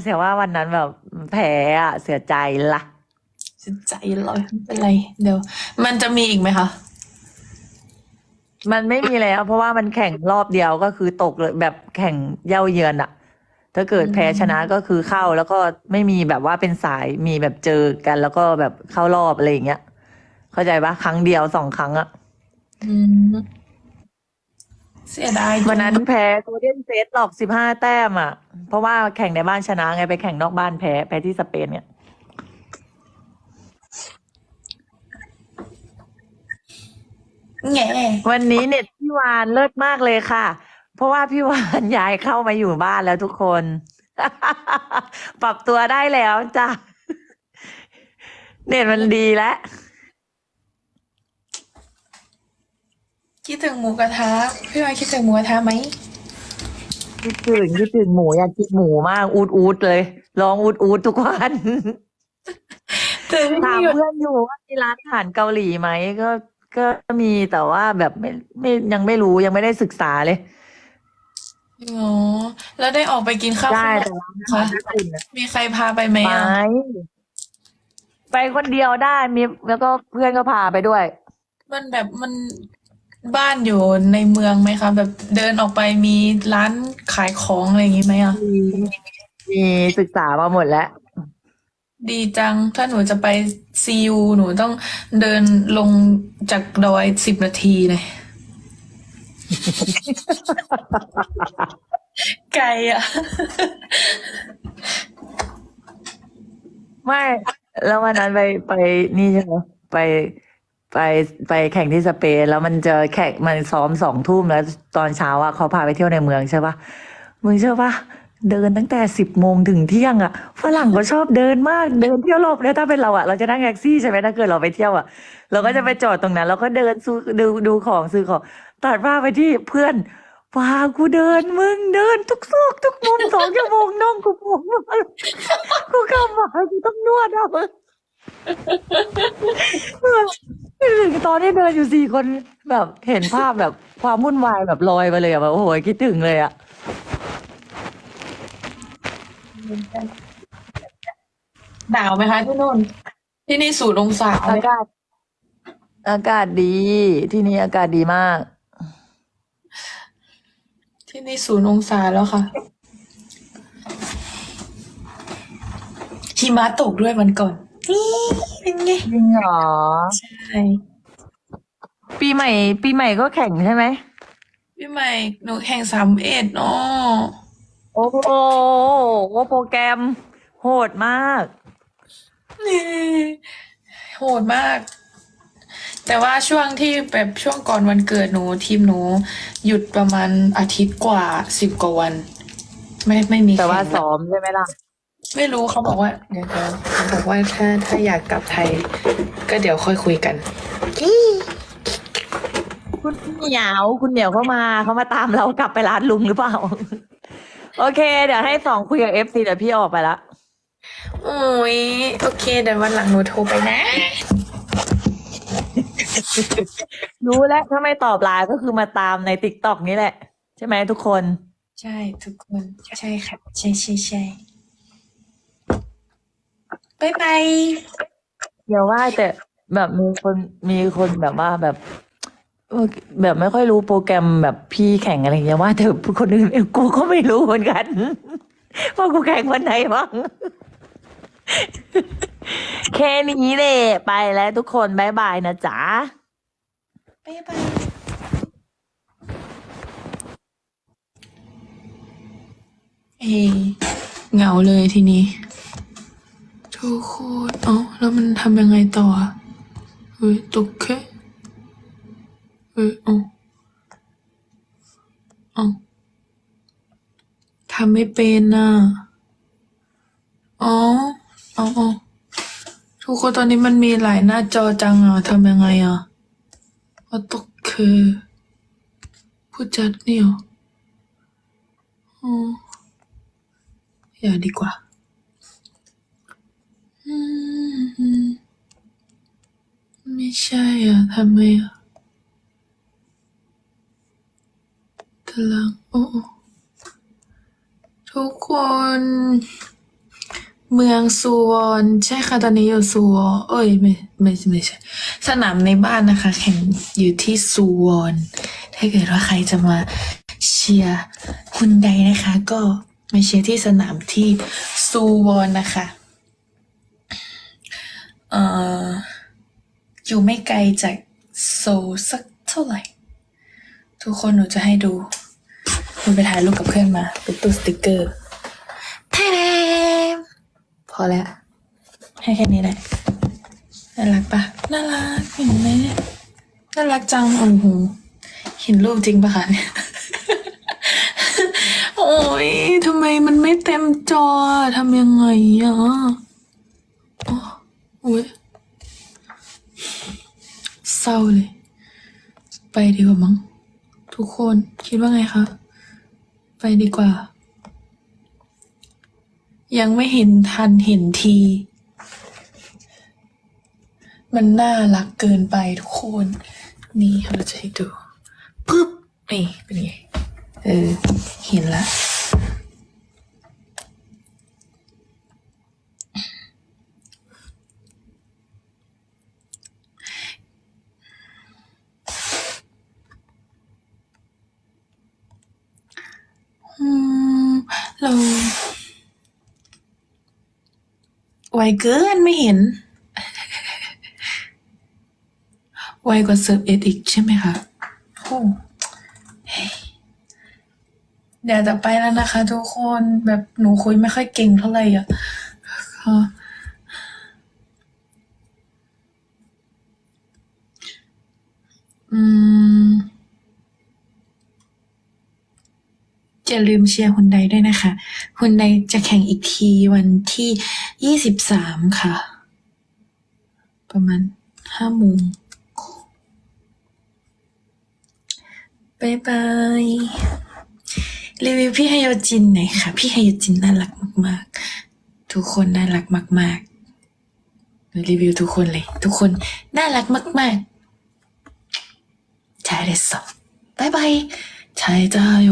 เสียว่าวันนั้นแบบแพ้อะเสียใจละเสียใจเลยไม่เป็นไร เดี๋ยว มันจะมีอีกไหมคะมันไม่มีแล้ว เพราะว่ามันแข่งรอบเดียวก็คือตกเลยแบบแข่งเย่าเยือนอะถ้าเกิดแพ้ชนะก็คือเข้าแล้วก็ไม่มีแบบว่าเป็นสายมีแบบเจอกัน แล้วก็แบบเข้ารอบอะไรอย่างเงี้ย เข้าใจปะครั้งเดียวสองครั้งอะอืมเสียดายวันนั้นแพ้โกลเด้นเซตหรอกสิบห้าแต้มอะ เพราะว่าแข่งในบ้านชนะไงไปแข่งนอกบ้านแพ้แพ้ที่สเปนเนี่ยแง่วันนี้เน็ตพี่วานเลิศมากเลยค่ะ เพราะว่าพี่วานย้ายเข้ามาอยู่บ้านแล้วทุกคน ปรับตัวได้แล้วจ้ะเน็ตมันดีแล้วคิดถึงหมูกระทะพี่วายคิดถึงหมูกระทะไหม คิดถึงคิดถึงหมูอยากกินหมูมากอูดอูดเลยร้องอูดอูดทุกวันถึงถามพี่เพื่อนอยู่ว่ามีร้านอาหารเกาหลีไหมก็ก็มีแต่ว่าแบบไม่ไม่ยังไม่รู้ยังไม่ได้ศึกษาเลยอ๋อแล้วได้ออกไปกินข้าวได้ข้างนอกแต่ร้านอาหารญี่ปุ่นอะมีใครพาไปไหมไปอะไปคนเดียวได้มีแล้วก็เพื่อนก็พาไปด้วย มันแบบมัน บ้านอยู่ในเมืองไหมคะ แบบเดินออกไปมีร้านขายของอะไรอย่างงี้ไหมอะมีมีศึกษามาหมดแล้ว ดีจัง ถ้าหนูจะไปซีอูหนูต้องเดินลงจากดอยสิบนาทีเลยไกลอะ ไม่ แล้ววันนั้นไปไปนี่ใช่ไหมไป ไปไปแข่งที่สเปนแล้วมันจะแข่งมันซ้อมสองทุ่มแล้วตอนเช้าอะเขาพาไปเที่ยวในเมืองใช่ปะมึงเชื่อปะเดินตั้งแต่สิบโมงถึงเที่ยงอะฝรั่งก็ชอบเดินมากเดินเที่ยวรอบเนี่ยถ้าเป็นเราอะเราจะนั่งแท็กซี่ใช่ไหมถ้าเกิดเราไปเที่ยวอะเราก็จะไปจอดตรงนั้น แล้วก็เดินซื้อดูดูของซื้อของตัดภาพไปที่เพื่อนพากูเดินมึงเดินทุกซอกทุกมุมสองชั่วโมงน้องกูปวดมากกูกำมากูต้องนวดเอามึงถึง ตอนที่เดินอยู่สี่คนแบบเห็นภาพแบบความวุ่นวายแบบลอยไปเลยอะแบบโอ้โหคิดถึงเลยอะหนาวไหมคะที่นู่น ที่นี่ศูนย์องศาอากาศ อากาศดี ที่นี่อากาศดีมาก ที่นี่ศูนย์องศาแล้วค่ะหิมะตกด้วยวันก่อนนี่เป็นไงจริงเหรอใช่ ปีใหม่ ปีใหม่ก็แข่งใช่ไหมพี่ใหม่หนูแข่งสามเอ็ดเนาะโอ้โหโปรแกรม โหดมาก นี่โหดมาก แต่ว่าช่วงที่แบบช่วงก่อนวันเกิดหนูทีมหนู หยุดประมาณอาทิตย์กว่าสิบกว่าวัน ไม่ไม่มีแต่ว่าข่งซ้อมใช่ไหมล่ะ ไม่รู้เขาบอกว่าเดี๋ยวเขาเขาบอกว่าถ้าถ้าอยากกลับไทย ก็เดี๋ยวค่อยคุยกัน คุณเหนียวคุณเหนียวเข้ามาเขามาตามเรากลับไปร้านลุงหรือเปล่า โอเค เดี๋ยวให้สองคุยกับเอฟซีเดี๋ยวพี่ออกไปละโอ้ยโอเคเดี๋ยววันหลังหนูโทรไปนะ รู้แล้วถ้าไม่ตอบไลน์ก็คือมาตามในติ๊กต็อกนี่แหละ ใช่ไหมทุกคน ใช่ทุกคนใช่ค่ะใช่ใช่ใช่บายบายเดี๋ยวว่าแต่แบบมีคนมีคนแบบว่าแบบ เออแบบไม่ค่อยรู้โปรแกรมแบบพี่แข่งอะไรอย่างเงี้ยว่าแต่คนอื่นเองกูก็ไม่รู้เหมือนกันว่ากูแข่งวันไหนบ้างแค่นี้เลยไปแล้วทุกคนบายบายนะจ๊ะบายบายเฮ้เหงาเลยทีนี้ ทุกคนเอ๋อแล้วมันทำยังไงต่ออะเฮ้ยตกแค่ เฮ้ยเอ๋อเอ๋อทำไม่เป็นน่ะ อ๋ออ๋ออ๋อทุกคนตอนนี้มันมีหลายหน้าจอจังอะทำยังไงอะอ๋อตกเคผู้จัดเนี่ยออ๋ออย่าดีกว่าอืมไม่ใช่อะทำไมอะ ตารางโอ้ทุกคน เมืองซูวอนใช่ค่ะตอนนี้อยู่ซูวอนเอ้ยไม่ไม่ไม่ใช่สนามในบ้านนะคะ แข่งอยู่ที่ซูวอนถ้าเกิดว่าใครจะมาเชียร์คุณใดนะคะ ก็มาเชียร์ที่สนามที่ซูวอนนะคะเอ่ออยู่ไม่ไกลจากโซสักเท่าไหร่ ทุกคนหนูจะให้ดู หนูไปถ่ายรูปกับเพื่อนมาเป็นตู้สติกเกอร์แทมพอแล้ว ให้แค่นี้แหละน่ารักปะน่ารักเห็นไหมน่ารักจังโอ้โหเห็นรูปจริงปะคะโอ้ยทำไมมันไม่เต็มจอทำยังไงอะโอ้โอ้ยเศร้าเลย ไปดีกว่ามั้งทุกคนคิดว่าไงคะ ไปดีกว่า ยังไม่เห็นทันเห็นที มันน่ารักเกินไปทุกคน นี่เราจะให้ดูปึ๊บนี่เป็นไง เออ เห็นแล้ว อืม เราไวเกินไม่เห็น ไวกว่าเซิร์ฟเอสอีกใช่ไหมคะโอ้เดี๋ยวจะไปแล้วนะคะทุกคนแบบหนูคุยไม่ค่อยเก่งเท่าไหร่อะก็อืม อย่าลืมเชียร์ฮุนไดด้วยนะคะฮุนไดจะแข่งอีกทีวันที่ยี่สิบสามค่ะ ประมาณห้าโมงบายบาย รีวิวพี่ไฮายจินหน่อยค่ะ พี่ไฮายจินน่ารักมาก ๆ ทุกคนน่ารักมาก ๆ รีวิวทุกคนเลย ทุกคนน่ารักมากๆใช่เลยสบายบายใช่จ้าโย